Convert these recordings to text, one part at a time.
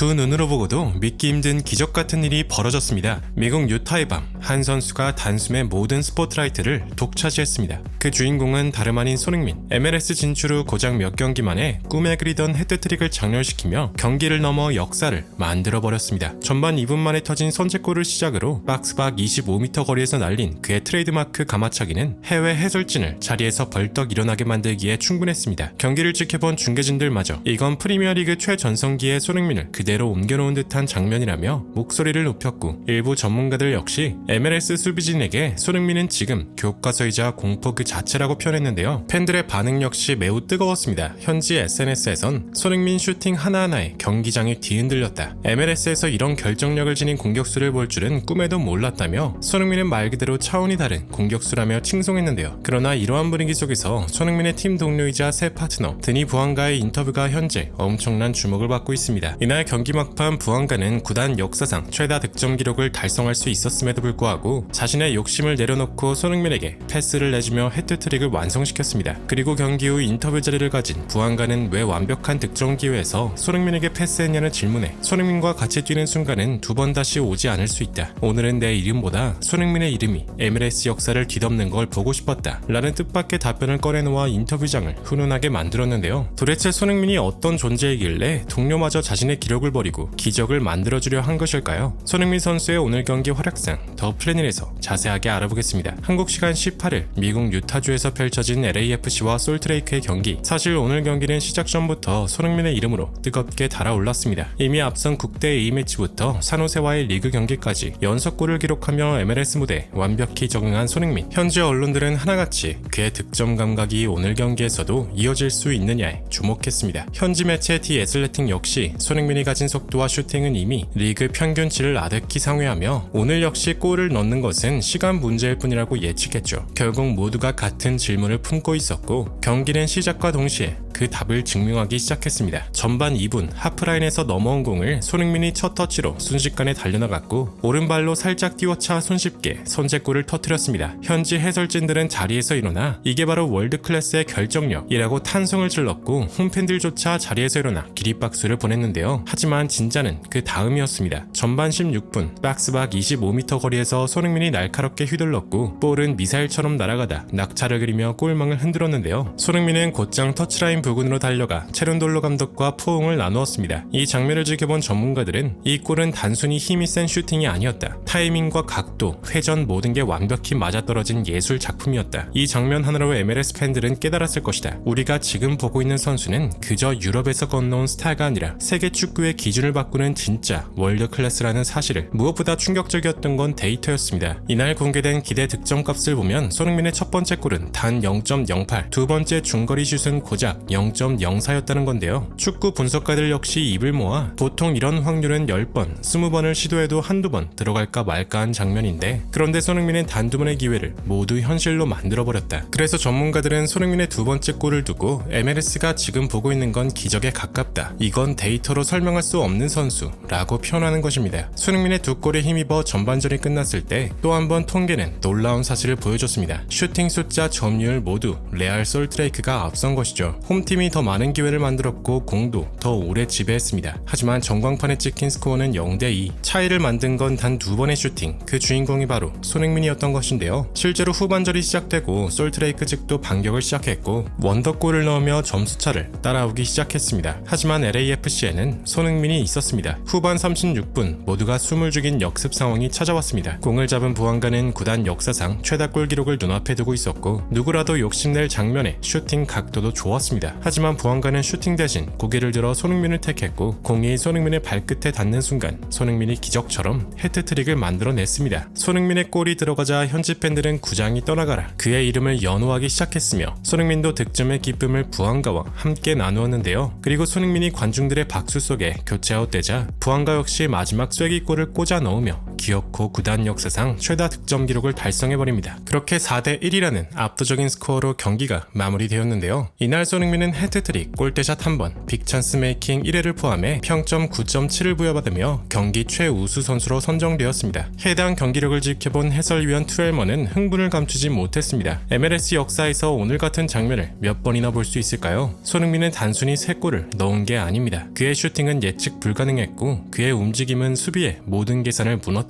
두 눈으로 보고도 믿기 힘든 기적 같은 일이 벌어졌습니다. 미국 유타의 밤, 한 선수가 단숨에 모든 스포트라이트를 독차지했습니다. 그 주인공은 다름 아닌 손흥민. MLS 진출 후 고작 몇 경기 만에 꿈에 그리던 헤드트릭을 장렬시키며 경기를 넘어 역사를 만들어버렸습니다. 전반 2분 만에 터진 선제골을 시작으로 박스 밖 25m 거리에서 날린 그의 트레이드마크 가마차기는 해외 해설진을 자리에서 벌떡 일어나게 만들기에 충분했습니다. 경기를 지켜본 중계진들마저 이건 프리미어리그 최전성기의 손흥민을 그대 로 옮겨놓은 듯한 장면이라며 목소리를 높였고 일부 전문가들 역시 MLS 수비진에게 손흥민은 지금 교과서이자 공포 그 자체라고 표현했는데요. 팬들의 반응 역시 매우 뜨거웠습니다. 현지 SNS에선 손흥민 슈팅 하나하나에 경기장이 뒤흔들렸다. MLS에서 이런 결정력을 지닌 공격수를 볼 줄은 꿈에도 몰랐다며 손흥민은 말 그대로 차원이 다른 공격수라며 칭송했는데요. 그러나 이러한 분위기 속에서 손흥민의 팀 동료이자 새 파트너 드니 부안가의 인터뷰가 현재 엄청난 주목을 받고 있습니다. 이날 경기 막판 부안가는 구단 역사상 최다 득점 기록을 달성할 수 있었음에도 불구하고 자신의 욕심을 내려놓고 손흥민에게 패스를 내주며 헤트트릭을 완성시켰습니다. 그리고 경기 후 인터뷰 자리를 가진 부안가는 왜 완벽한 득점 기회에서 손흥민에게 패스했냐는 질문에 손흥민과 같이 뛰는 순간은 두 번 다시 오지 않을 수 있다. 오늘은 내 이름보다 손흥민의 이름이 MLS 역사를 뒤덮는 걸 보고 싶었다. 라는 뜻밖의 답변을 꺼내놓아 인터뷰장을 훈훈하게 만들었는데요. 도대체 손흥민이 어떤 존재이길래 동료마저 자신의 기록 을 버리고 기적을 만들어주려 한 것일까요? 손흥민 선수의 오늘 경기 활약상 더 플래닛에서 자세하게 알아보겠습니다. 한국 시간 18일 미국 유타주에서 펼쳐진 LAFC와 솔트레이크의 경기. 사실 오늘 경기는 시작 전부터 손흥민의 이름으로 뜨겁게 달아올랐습니다. 이미 앞선 국대 A매치부터 산호세와의 리그 경기까지 연속골을 기록하며 MLS 무대에 완벽히 적응한 손흥민. 현지 언론들은 하나같이 그의 득점 감각이 오늘 경기에서도 이어질 수 있느냐에 주목했습니다. 현지 매체 디 애슬레틱 역시 손흥민이 가진 속도와 슈팅은 이미 리그 평균치를 아득히 상회하며 오늘 역시 골을 넣는 것은 시간 문제일 뿐이라고 예측했죠. 결국 모두가 같은 질문을 품고 있었고 경기는 시작과 동시에 그 답을 증명하기 시작했습니다. 전반 2분 하프라인에서 넘어온 공을 손흥민이 첫 터치로 순식간에 달려나갔고 오른발로 살짝 띄워차 손쉽게 선제골을 터뜨렸습니다. 현지 해설진들은 자리에서 일어나 이게 바로 월드 클래스의 결정력이라고 탄성을 질렀고 홈팬들조차 자리에서 일어나 기립박수를 보냈는데요. 하지만 진짜는 그 다음이었습니다. 전반 16분 박스 밖 25m 거리에서 손흥민이 날카롭게 휘둘렀고 볼은 미사일처럼 날아가다 낙차를 그리며 골망을 흔들었는데요. 손흥민은 곧장 터치라인 부근으로 달려가 체론돌로 감독과 포옹을 나누었습니다. 이 장면을 지켜본 전문가들은 이 골은 단순히 힘이 센 슈팅이 아니었다. 타이밍과 각도, 회전 모든 게 완벽히 맞아떨어진 예술 작품이었다. 이 장면 하나로 MLS 팬들은 깨달았을 것이다. 우리가 지금 보고 있는 선수는 그저 유럽에서 건너온 스타가 아니라 세계 축구의 기준을 바꾸는 진짜 월드 클래스라는 사실을 무엇보다 충격적이었던 건 데이터였습니다. 이날 공개된 기대 득점 값을 보면 손흥민의 첫 번째 골은 단 0.08, 두 번째 중거리 슛은 고작 0.04였다는 건데요. 축구 분석가들 역시 입을 모아 보통 이런 확률은 10번, 20번을 시도해도 한두 번 들어갈까 말까 한 장면인데 그런데 손흥민은 단두 번의 기회를 모두 현실로 만들어버렸다. 그래서 전문가들은 손흥민의 두 번째 골을 두고 MLS가 지금 보고 있는 건 기적에 가깝다. 이건 데이터로 설명할 수 없는 선수라고 표현하는 것입니다. 손흥민의 두 골에 힘입어 전반전이 끝났을 때 또 한 번 통계는 놀라운 사실을 보여줬습니다. 슈팅 숫자 점유율 모두 레알 솔트레이크가 앞선 것이죠. 홈 팀이 더 많은 기회를 만들었고 공도 더 오래 지배했습니다. 하지만 전광판에 찍힌 스코어는 0대2. 차이를 만든 건 단 두 번의 슈팅. 그 주인공이 바로 손흥민이었던 것인데요. 실제로 후반전이 시작되고 솔트레이크 측도 반격을 시작했고 원더골을 넣으며 점수차를 따라오기 시작했습니다. 하지만 LAFC에는 손흥민이 있었습니다. 후반 36분 모두가 숨을 죽인 역습 상황이 찾아왔습니다. 공을 잡은 부안가는 구단 역사상 최다 골 기록을 눈앞에 두고 있었고 누구라도 욕심낼 장면에 슈팅 각도도 좋았 습니다. 하지만 부안가는 슈팅 대신 고개를 들어 손흥민을 택했고 공이 손흥민의 발끝에 닿는 순간 손흥민이 기적처럼 헤트트릭을 만들어냈습니다. 손흥민의 골이 들어가자 현지 팬들은 구장이 떠나가라 그의 이름을 연호하기 시작했으며 손흥민도 득점의 기쁨을 부안가와 함께 나누었는데요. 그리고 손흥민이 관중들의 박수 속에 교체 아웃되자 부안가 역시 마지막 쐐기골을 꽂아 넣으며 기어코 구단 역사상 최다 득점 기록을 달성해버립니다. 그렇게 4대 1이라는 압도적인 스코어로 경기가 마무리되었는데요. 이날 손흥민은 헤트트릭, 골대샷 1번, 빅찬스 메이킹 1회를 포함해 평점 9.7을 부여받으며 경기 최우수 선수로 선정되었습니다. 해당 경기력을 지켜본 해설위원 투엘머는 흥분을 감추지 못했습니다. MLS 역사에서 오늘 같은 장면을 몇 번이나 볼 수 있을까요? 손흥민은 단순히 3골을 넣은 게 아닙니다. 그의 슈팅은 예측 불가능했고 그의 움직임은 수비의 모든 계산을 무너뜨렸습니다.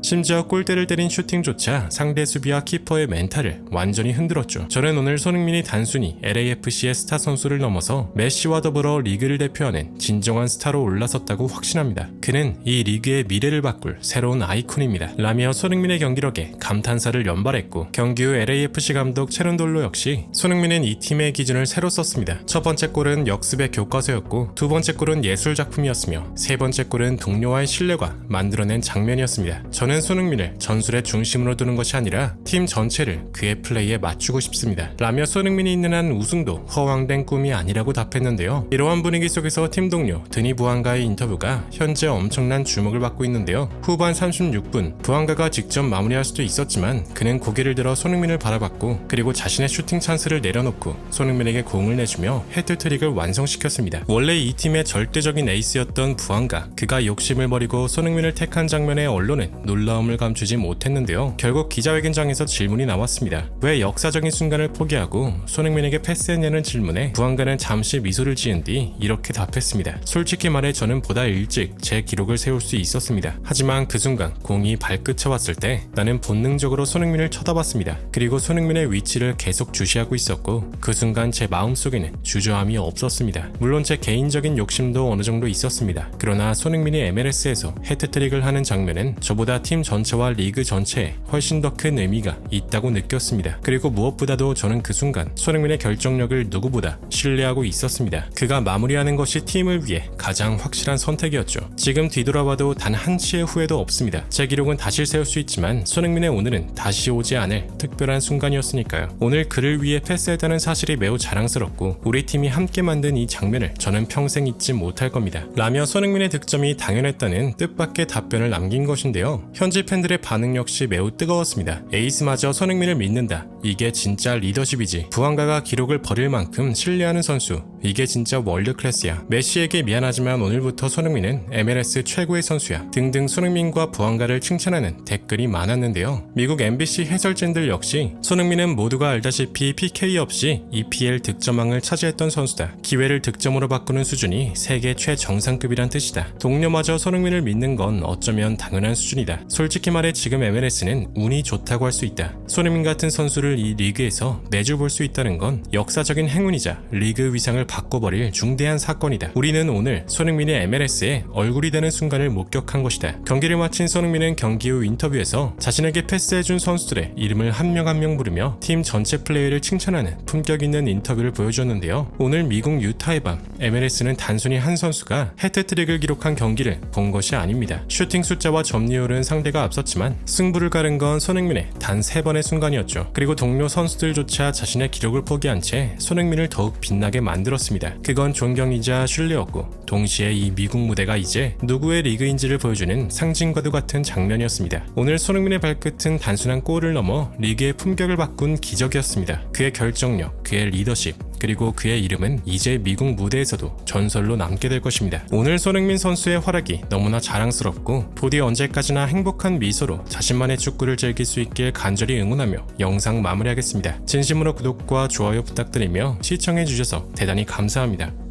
심지어 골대를 때린 슈팅조차 상대 수비와 키퍼의 멘탈을 완전히 흔들었죠. 저는 오늘 손흥민이 단순히 LAFC의 스타 선수를 넘어서 메시와 더불어 리그를 대표하는 진정한 스타로 올라섰다고 확신합니다. 그는 이 리그의 미래를 바꿀 새로운 아이콘입니다. 라며 손흥민의 경기력에 감탄사를 연발했고 경기 후 LAFC 감독 체른돌로 역시 손흥민은 이 팀의 기준을 새로 썼습니다. 첫 번째 골은 역습의 교과서였고 두 번째 골은 예술 작품이었으며 세 번째 골은 동료와의 신뢰가 만들어낸 장면이었습니다. 저는 손흥민을 전술의 중심으로 두는 것이 아니라 팀 전체를 그의 플레이에 맞추고 싶습니다. 라며 손흥민이 있는 한 우승도 허황된 꿈이 아니라고 답했는데요. 이러한 분위기 속에서 팀 동료 드니 부안가의 인터뷰가 현재 엄청난 주목을 받고 있는데요. 후반 36분 부안가가 직접 마무리할 수도 있었지만 그는 고개를 들어 손흥민을 바라봤고 그리고 자신의 슈팅 찬스를 내려놓고 손흥민에게 공을 내주며 헤트트릭을 완성시켰습니다. 원래 이 팀의 절대적인 에이스였던 부안가 그가 욕심을 버리고 손흥민을 택한 장면에 언론은 놀라움을 감추지 못했는데요. 결국 기자회견장에서 질문이 나왔습니다. 왜 역사적인 순간을 포기하고 손흥민에게 패스했냐는 질문에 부안가는 잠시 미소를 지은 뒤 이렇게 답했습니다. 솔직히 말해 저는 보다 일찍 제 기록을 세울 수 있었습니다. 하지만 그 순간 공이 발끝에 왔을 때 나는 본능적으로 손흥민을 쳐다봤습니다. 그리고 손흥민의 위치를 계속 주시하고 있었고 그 순간 제 마음속에는 주저함이 없었습니다. 물론 제 개인적인 욕심도 어느 정도 있었습니다. 그러나 손흥민이 MLS에서 헤트트릭을 하는 장면은 저보다 팀 전체와 리그 전체에 훨씬 더 큰 의미가 있다고 느꼈습니다. 그리고 무엇보다도 저는 그 순간 손흥민의 결정력을 누구보다 신뢰하고 있었습니다. 그가 마무리하는 것이 팀을 위해 가장 확실한 선택이었죠. 지금 뒤돌아봐도 단 한 치의 후회도 없습니다. 제 기록은 다시 세울 수 있지만 손흥민의 오늘은 다시 오지 않을 특별한 순간이었으니까요. 오늘 그를 위해 패스했다는 사실이 매우 자랑스럽고 우리 팀이 함께 만든 이 장면을 저는 평생 잊지 못할 겁니다. 라며 손흥민의 득점이 당연했다는 뜻밖의 답변을 남긴 것 인데요. 현지 팬들의 반응 역시 매우 뜨거웠습니다. 에이스마저 손흥민을 믿는다. 이게 진짜 리더십이지. 부안가가 기록을 버릴 만큼 신뢰하는 선수. 이게 진짜 월드 클래스야. 메시에게 미안하지만 오늘부터 손흥민은 MLS 최고의 선수야. 등등 손흥민과 부안가를 칭찬하는 댓글이 많았는데요. 미국 MBC 해설진들 역시 손흥민은 모두가 알다시피 PK 없이 EPL 득점왕을 차지했던 선수다. 기회를 득점으로 바꾸는 수준이 세계 최정상급이란 뜻이다. 동료마저 손흥민을 믿는 건 어쩌면 당연한 수준이다. 솔직히 말해 지금 MLS는 운이 좋다고 할 수 있다. 손흥민 같은 선수를 이 리그에서 매주 볼 수 있다는 건 역사적인 행운이자 리그 위상을 바꿔버릴 중대한 사건이다. 우리는 오늘 손흥민이 MLS에 얼굴이 되는 순간을 목격한 것이다. 경기를 마친 손흥민은 경기 후 인터뷰에서 자신에게 패스해준 선수들의 이름을 한명 한 명 부르며 팀 전체 플레이를 칭찬하는 품격 있는 인터뷰를 보여줬는데요. 오늘 미국 유타의 밤 MLS는 단순히 한 선수가 해트트릭을 기록한 경기를 본 것이 아닙니다. 슈팅 숫자와 점유율은 상대가 앞섰지만 승부를 가른 건 손흥민의 단세 번의 순간이었죠. 그리고 동료 선수들조차 자신의 기록을 포기한 채 손흥민을 더욱 빛나게 만들었습니다. 그건 존경이자 신뢰였고 동시에 이 미국 무대가 이제 누구의 리그인지를 보여주는 상징과도 같은 장면이었습니다. 오늘 손흥민의 발끝은 단순한 골을 넘어 리그의 품격을 바꾼 기적이었습니다. 그의 결정력, 그의 리더십, 그리고 그의 이름은 이제 미국 무대에서도 전설로 남게 될 것입니다. 오늘 손흥민 선수의 활약이 너무나 자랑스럽고 부디 언제까지나 행복한 미소로 자신만의 축구를 즐길 수 있길 간절히 응원하며 영상 마무리하겠습니다. 진심으로 구독과 좋아요 부탁드리며 시청해주셔서 대단히 감사합니다.